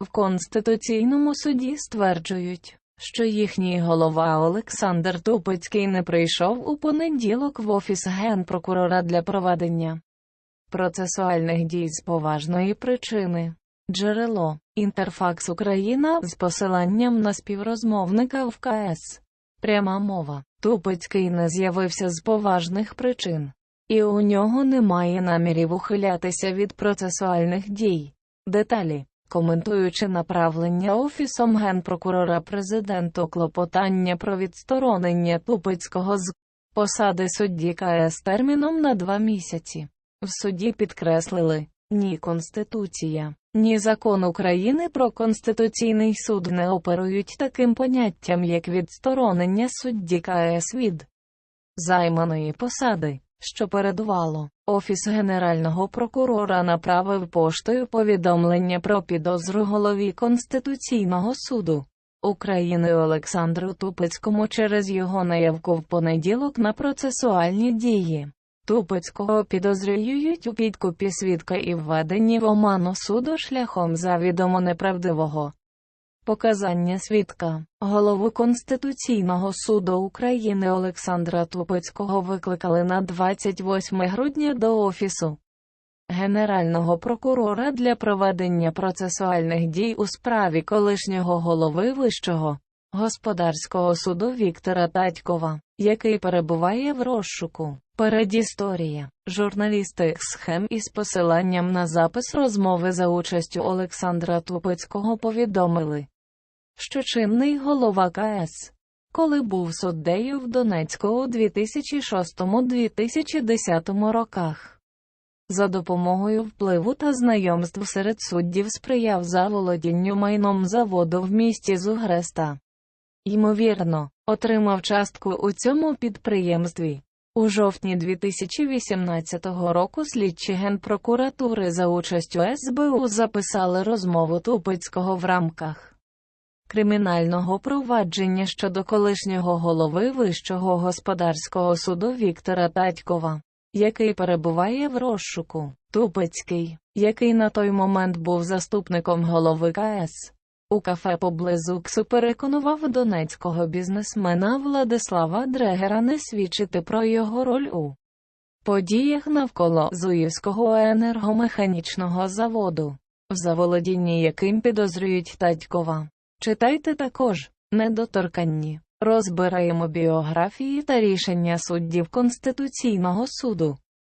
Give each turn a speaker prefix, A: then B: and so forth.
A: В Конституційному суді стверджують, що їхній голова Олександр Тупицький не прийшов у понеділок в офіс генпрокурора для проведення процесуальних дій з поважної причини. Джерело Інтерфакс Україна з посиланням на співрозмовника в КС. Пряма мова. Тупицький не з'явився з поважних причин, і у нього немає намірів ухилятися від процесуальних дій. Деталі. Коментуючи направлення Офісом Генпрокурора президенту клопотання про відсторонення Тупицького з посади судді КС терміном на два місяці. В суді підкреслили, ні Конституція, ні закон України про Конституційний суд не оперують таким поняттям, як відсторонення судді КС від займаної посади, що передувало. Офіс Генерального прокурора направив поштою повідомлення про підозру голові Конституційного суду України Олександру Тупицькому через його наявку в понеділок на процесуальні дії. Тупицького підозрюють у підкупі свідка і введенні в оману суду шляхом завідомо неправдивого показання свідка. Голову Конституційного суду України Олександра Тупицького викликали на 28 грудня до Офісу Генерального прокурора для проведення процесуальних дій у справі колишнього голови Вищого господарського суду Віктора Татькова, який перебуває в розшуку. Передісторія. Журналісти схем із посиланням на запис розмови за участю Олександра Тупицького повідомили, що чинний голова КС, коли був суддею в Донецьку у 2006-2010 роках, за допомогою впливу та знайомств серед суддів сприяв заволодінню майном заводу в місті Зугреста. Ймовірно, отримав частку у цьому підприємстві. У жовтні 2018 року слідчі Генпрокуратури за участю СБУ записали розмову Тупицького в рамках кримінального провадження щодо колишнього голови Вищого господарського суду Віктора Татькова, який перебуває в розшуку. Тупицький, який на той момент був заступником голови КС. У кафе поблизу КСУ переконував донецького бізнесмена Владислава Дрегера не свідчити про його роль у подіях навколо Зуївського енергомеханічного заводу, в заволодінні яким підозрюють Татькова. Читайте також недоторканні. Розбираємо біографії та рішення суддів Конституційного суду.